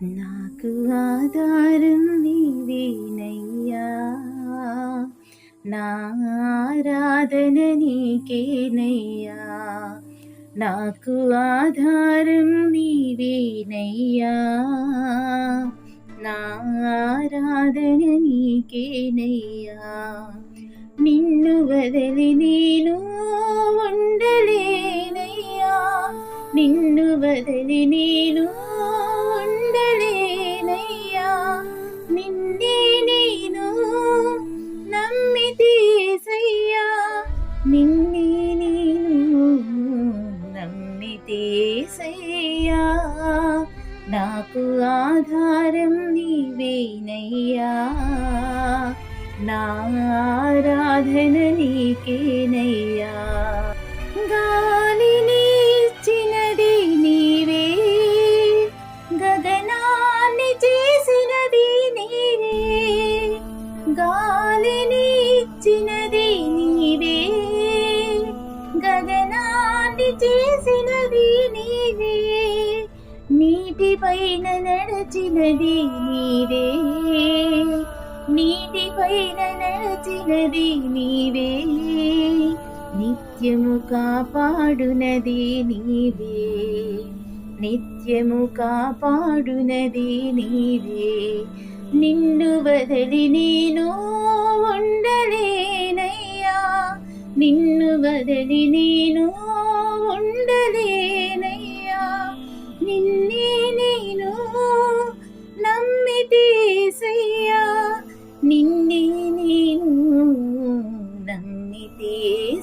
నాకు ఆధారం నీవేనయ్యా నా ఆరాధన నీకేనయ్యా నాకు ఆధారం నీవేనయ్యా నా ఆరాధన నీకేనయ్యా నిన్ను వదలి నేను ఉండలేనయ్యా నిన్ను వదలి నేను నిన్నే నేను నమ్మితేసయ్యా నాకు ఆధారం నీవేనయ్యా. నా ఆరాధన నీకేనయ్యా. గాలిని ఇచ్చినది నీవే. గగనాన్ని చేసినది నీవే. గా పైన నడచినది నీవే. నీటి పైన నడచినది నీవే. నిత్యము కాపాడునది నీవే. నిత్యము కాపాడునది నీవే. నిన్ను వదలి నేను ఉండలేనయ్యా. నిన్ను వదలి నేను ఉండలే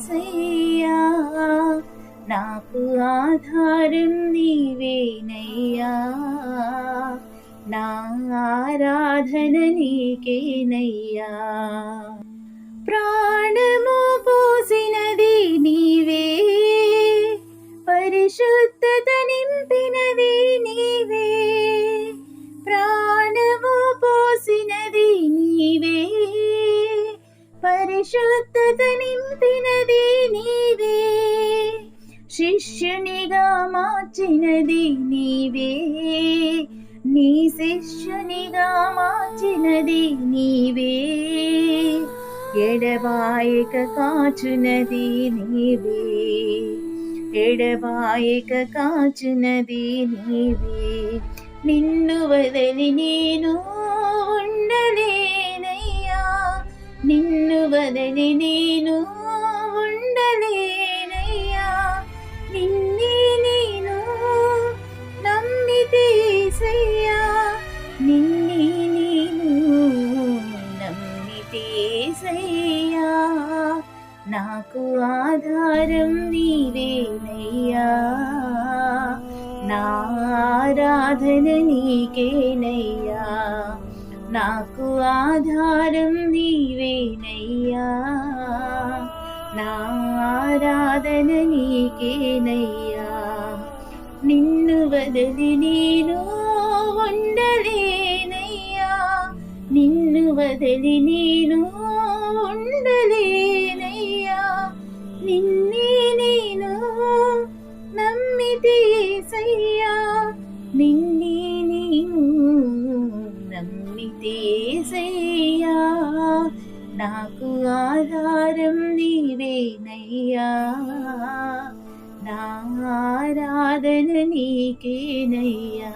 నమ్మితేసయ్యా నాకు ఆధారం నీవేనయ్యా. నా ఆరాధన నీకేనయ్యా. ప్రాణము పోసినది నీవే. పరిశుద్ధత నింపినది నీవే. ప్రాణము పోసినది నీవే. పరిశుద్ధత నింపినది శిష్యునిగా మార్చినది నీవే. నీ శిష్యునిగా మార్చినది నీవే. ఎడబాయక కాచునది నీవే. ఎడబాయక కాచునది నీవే. నిన్ను వదలి నేను ఉండలేనయ్యా. నిన్ను వదలి నేను ఆధారం నీవేనయ్యా నా ఆరాధన నీకేనయ్యా నాకు ఆధారం నీవేనయ్యా నా ఆరాధన నీకేనయ్యా నిన్ను వదలి నేను ఉండలేనయ్యా నిన్ను వదలి నేను ఉండలే నిన్నే నేను నమ్మితేసయ్యా నిన్నే నేను నమ్మితేసయ్యా నాకు ఆధారం నీవేనయ్యా. నా ఆరాధన నీకేనయ్యా.